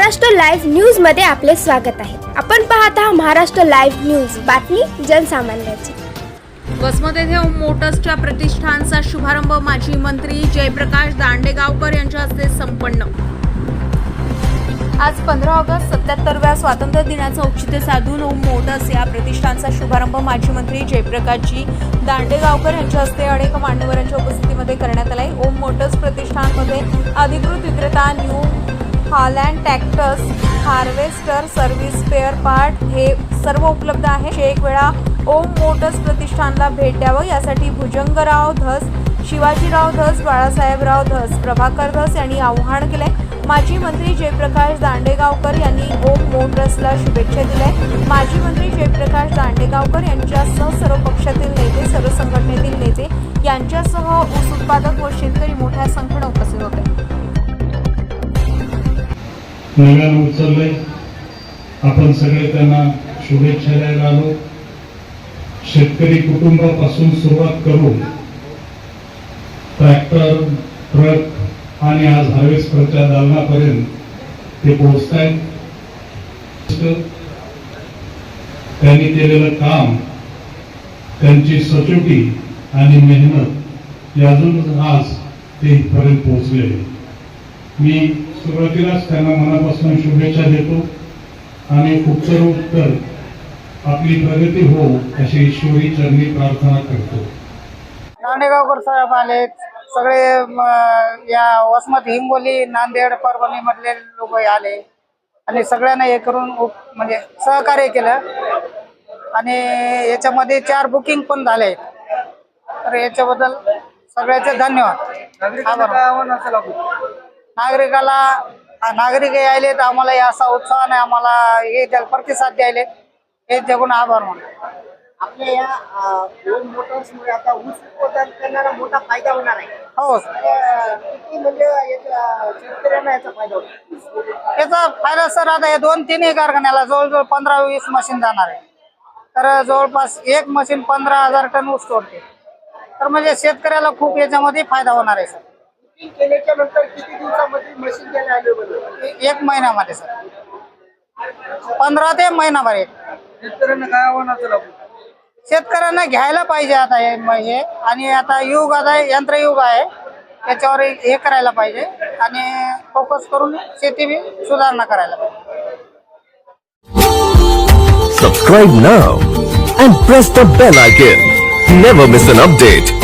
Maharashtra live न्यूजमध्ये आपले स्वागत आहे. आपण पाहत आहात महाराष्ट्र लाईव्ह न्यूज. बातमी जनसामान्याची. वसमत येथे ओम मोटर्सच्या प्रतिष्ठानचा शुभारंभ माजी मंत्री जयप्रकाश दांडेगावकर यांच्या हस्ते संपन्न. आज पंधरा ऑगस्ट सत्याहत्तरव्या स्वातंत्र्य दिनाचं औचित्य साधून ओम मोटर्स या प्रतिष्ठानचा शुभारंभ माजी मंत्री जयप्रकाशजी दांडेगावकर यांच्या हस्ते अनेक मान्यवरांच्या उपस्थितीमध्ये करण्यात आलाय. ओम मोटर्स प्रतिष्ठानमध्ये अधिकृत विक्रेता New Holland tractors harvester service spare part हे सर्व उपलब्ध आहे. एक वेळा ओम मोटर्स प्रतिष्ठानला भेट द्यावं. यासाठी भुजंगराव धस शिवाजीराव धस बाळासाहेबराव धस प्रभाकर धस यांनी आव्हान केलंय. माजी मंत्री जयप्रकाश दांडेगावकर यांनी ओम मोटर्सला शुभेच्छा दिल्या. माजी मंत्री जयप्रकाश दांडेगावकर यांच्यासह सर्व पक्षातील नेते सर्व संघटनेतील नेते यांच्यासह ऊस उत्पादक व शेतकरी मोठ्या संख्येनं नव्यानं उचललंय आपण सगळे त्यांना शुभेच्छा द्यायला आलो. शेतकरी कुटुंबापासून सुरुवात करून ट्रॅक्टर ट्रक आणि आज हार्वेस्टरच्या दालनापर्यंत ते पोहोचत आहेत त्यांनी केलेलं काम त्यांची सचोटी आणि मेहनत यातून आज ते इथपर्यंत पोहोचले मी सुरुवातीलाच त्यांना मनापासून शुभेच्छा देतो आणि उत्तर उत्तर आपली प्रगती हो अशी ईश्वरी चरणी प्रार्थना करतो. दांडेगावकर साहेब आले सगळे या वसमत हिंगोली नांदेड परभणी मधले लोक आले. आणि सगळ्यांना हे करून म्हणजे सहकार्य केलं. आणि याच्यामध्ये चार बुकिंग पण झाले तर याच्याबद्दल सगळ्याचे धन्यवाद. आभार. नागरिकाला नागरिक यायले तर आम्हाला या असा उत्साह नाही आम्हाला हे त्याला प्रतिसाद द्यायले. हे जगून आभार मानतो आपल्या या दोन मोटर्समुळे आता ऊस उत्पादन करणारा मोठा फायदा होणार आहे. हो. किती म्हणजे याचा शेतकऱ्यांना याचा फायदा होतो याचा फायदा सर आता हे दोन तिन्ही कारखान्याला जवळजवळ पंधरा वीस मशीन जाणार आहे. तर जवळपास एक मशीन पंधरा हजार टन ऊस तोडते तर म्हणजे शेतकऱ्याला खूप याच्यामध्ये फायदा होणार आहे सर. केल्याच्यानंतर किती दिवसामध्ये मशीन द्यायला अवेलेबल होईल ए- एक महिन्यामध्ये सर. पंधरा ते महिनाभर एक शेतकऱ्यांना काय आव्हान असेल आपण? शेतकऱ्यांना घ्यायला पाहिजे आता हे म- हे. आणि आता युग आता यंत्रयुग आहे. त्याच्यावर हे करायला पाहिजे. आणि फोकस करून शेती बी सुधारणा करायला पाहिजे. Subscribe now and press the bell icon. Never miss an update.